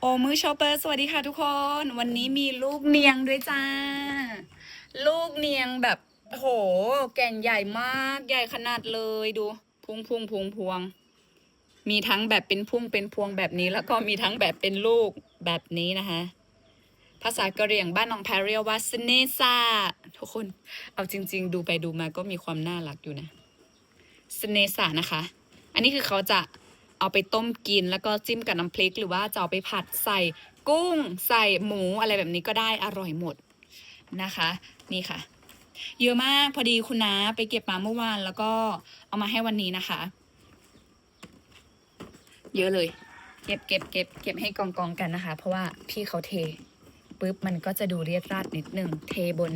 โอมือชอปเปอร์สวัสดีค่ะทุกคน วันนี้มีลูกเนียงด้วยจ้า ลูกเนียงแบบโห แก่นใหญ่มากใหญ่ขนาดเลยดู พุงพุงพุงพวง มีทั้งแบบเป็นพุ่งเป็นพวงแบบนี้แล้วก็มีทั้งแบบเป็นลูกแบบนี้นะคะ ภาษากะเหรี่ยงบ้านน้องแพรเรียว่าสเนซาทุกคนเอาจริง ๆ ดูไปดูมาก็มีความน่ารักอยู่นะสเนซานะคะ อันนี้คือเขาจะ เอาไปต้มกินแล้วก็จิ้มกับน้ำพริก หรือว่าจะเอาไปผัดใส่กุ้ง ใส่หมูอะไรแบบนี้ก็ได้อร่อยหมดนะคะ นี่ค่ะ เยอะมากพอดีคุณน้าไปเก็บมาเมื่อวานแล้วก็เอามาให้วันนี้นะคะ เยอะเลย เก็บเก็บเก็บเก็บให้กองกองกันนะคะ เพราะว่าพี่เขาเทปุ๊บมันก็จะดูเรียดราดนิดหนึ่งเทบน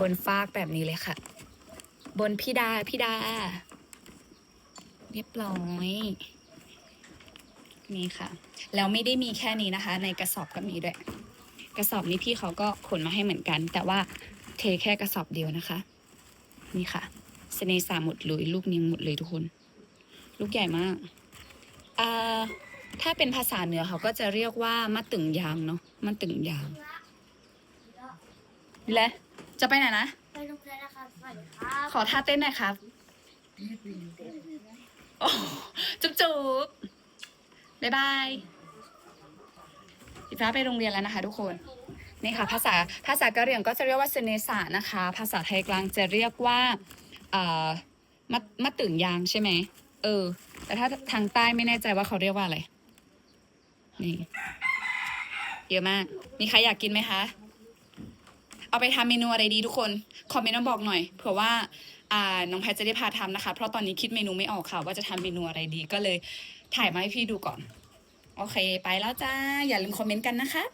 บนฟากแบบนี้เลยค่ะ บนพี่ดาพี่ดา เรียบร้อย นี่ค่ะ แล้วไม่ได้มีแค่นี้นะคะ ในกระสอบก็มีด้วย กระสอบนี้พี่เขาก็ขนมาให้เหมือนกัน แต่ว่าเทแค่กระสอบเดียวนะคะ นี่ค่ะเสเนสาหมดเลยลูกนี้หมดเลยทุกคน ลูกใหญ่มากอ่าถ้าเป็นภาษาเหนือเขาก็จะเรียกว่ามะตึงยางเนาะมะตึงยาง และจะไปไหนนะ ไปโรงเรียนนะครับสวัสดีครับขอท่าเต้นหน่อยครับ โอ้จุ๊บจุ๊บ บ๊ายบายพี่ฟ้าไปโรงเรียนแล้วนะคะ ทุกคนนี่ค่ะภาษาภาษากะเหรี่ยงก็จะเรียกว่าเซเนสานะคะ ภาษาไทยกลางจะเรียกว่าเอ่อมะมะตื่นยางใช่ไหมเออ แต่ถ้าทางใต้ไม่แน่ใจว่าเขาเรียกว่าอะไรนี่เยอะมาก มีใครอยากกินไหมคะ เอาไปทำเมนูอะไรดีทุกคน คอมเมนต์มาบอกหน่อยเผื่อว่า น้องแพทจะได้พาทำนะคะ เพราะตอนนี้คิดเมนูไม่ออกค่ะ ว่าจะทำเมนูอะไรดีก็เลยถ่ายมาให้พี่ดูก่อน โอเค ไปแล้วจ้า อย่าลืมคอมเมนต์กันนะคะ